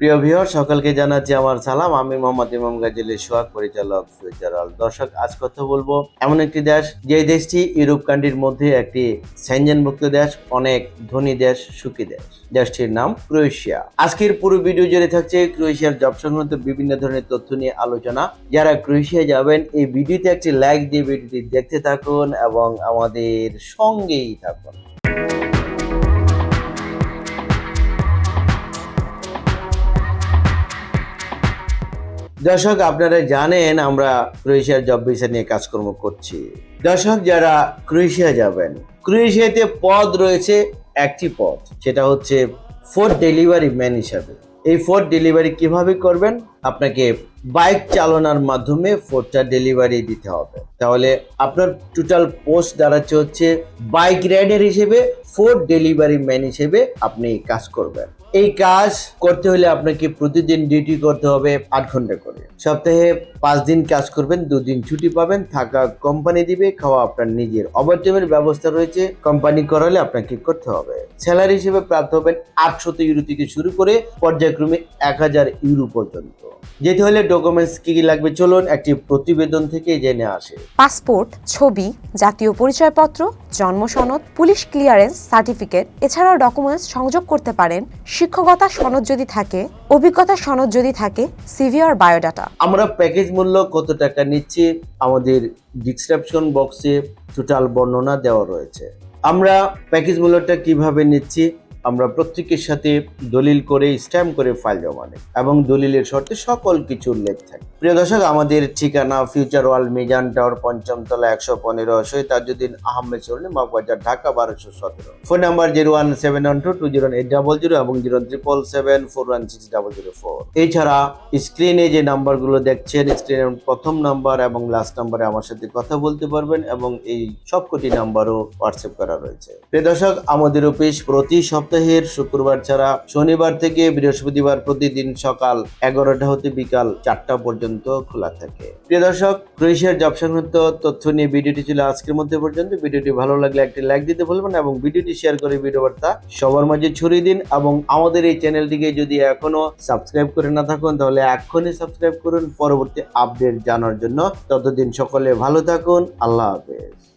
প্রিয় ভিউয়ার, সকলকে জানাচ্ছি আমার সালাম। আমি মোহাম্মদ ইমাম গাজীলের সোহাগ, পরিচালক ফিউচারাল দর্শক, আজ কথা বলব এমন একটি দেশ যে দেশটি ইউরোপ কান্ট্রির মধ্যে একটি মুক্ত দেশ, অনেক ধনী দেশ, সুখী দেশ। দেশটির নাম ক্রোয়েশিয়া। আজকের পুরো ভিডিও জুড়ে থাকছে ক্রোয়েশিয়ার জব সংক্রান্ত বিভিন্ন ধরনের তথ্য নিয়ে আলোচনা। যারা ক্রোয়েশিয়া যাবেন, এই ভিডিওতে একটি লাইক দিয়ে ভিডিওটি দেখতে থাকুন এবং আমাদের সঙ্গেই থাকুন। দর্শক, আপনারা জানেন আমরা ক্রোয়েশিয়ার জব ভিসা নিয়ে কাজকর্ম করছি। দর্শক, যারা ক্রোয়েশিয়া যাবেন, ক্রোয়েশিয়াতে পদ রয়েছে একটি পদ, সেটা হচ্ছে ফুড ডেলিভারি ম্যান হিসাবে। এই ফুড ডেলিভারি কীভাবে করবেন? আপনাকে বাইক চালানোর মাধ্যমে ফুডটা ডেলিভারি দিতে হবে। তাহলে আপনার টোটাল পোস্ট দাঁড়াচ্ছে হচ্ছে বাইক রাইডার হিসেবে ফোর ডেলিভারি ম্যান হিসেবে আপনি কাজ করবেন। এই কাজ করতে হলে আপনাকে প্রতিদিন ডিউটি করতে হবে আট ঘণ্টা করে। সপ্তাহে পাঁচ দিন কাজ করবেন, দুদিন ছুটি পাবেন, থাকা কোম্পানি দিবে, খাওয়া আপনার নিজের। ওভারটাইমের ব্যবস্থা রয়েছে কোম্পানি করালে আপনাকে করতে হবে। স্যালারি হিসেবে প্রাপ্ত হবেন আটশত ইউরো থেকে শুরু করে, পর্যায়ক্রমে এক হাজার ইউরো পর্যন্ত। যেতে হলে ডকুমেন্টস কি কি লাগবে চলুন একটি প্রতিবেদন থেকে জেনে আসে। পাসপোর্ট ছবি জাতীয় পরিচয়পত্র জন্ম সনদ পুলিশ ক্লিয়ারেন্স সার্টিফিকেট এছাড়াও ডকুমেন্টস সংযোগ করতে পারেন। শিক্ষকতা সনদ যদি থাকে অভিজ্ঞতা সনদ যদি থাকে সিভি আর বায়োডাটা আমরা প্যাকেজ মূল্য কত টাকা নিচ্ছি আমাদের ডিসক্রিপশন বক্সে টোটাল বর্ণনা দেওয়া রয়েছে। আমরা প্যাকেজ মূল্যটা কীভাবে নিচ্ছি আমরা প্রত্যেকের সাথে দলিল করে, স্ট্যাম্প করে ফাইল জমা নিই এবং দলিলের শর্তে সকল কিছু উল্লেখ থাকে। প্রিয় দর্শক, আমাদের ঠিকানা ফিউচার ওয়ার্ল্ড মিজান টাওয়ার পঞ্চম তলা একশো পনেরো তাজুদ্দিন আহমেদ সরণি বাগবাজার ঢাকা বারোশো সতেরো। Phone number zero one seven one two two zero eight double zero এবং zero triple seven four one six double zero four এছাড়া স্ক্রিনে যে নাম্বারগুলো দেখছেন, স্ক্রিনের প্রথম নাম্বার এবং লাস্ট নাম্বারে আমার সাথে কথা বলতে পারবেন এবং এই সবকটি নাম্বারও হোয়াটসঅ্যাপ করা রয়েছে। প্রিয় দর্শক, আমাদের অফিস প্রতি সপ্তাহের শুক্রবার ছাড়া শনিবার থেকে বৃহস্পতিবার প্রতিদিন সকাল এগারোটা হতে বিকাল চারটা পর্যন্ত খোলা থাকে। প্রিয় দর্শক, ক্রোয়েশিয়ার জব সংক্রান্ত তথ্য নিয়ে ভিডিওটি ছিল আজকের মধ্যে পর্যন্ত। ভিডিওটি ভালো লাগলে একটি লাইক দিতে ভুলবেন এবং ভিডিওটি শেয়ার করে ভিডিও বার্তা সবার মাঝে ছড়িয়ে দিন এবং আমাদের এই চ্যানেলটিকে যদি এখনও সাবস্ক্রাইব করে না থাকুন, তাহলে এখনই সাবস্ক্রাইব করুন। পরবর্তী আপডেট জানার জন্য ততদিন সকলে ভালো থাকুন। আল্লাহ হাফেজ।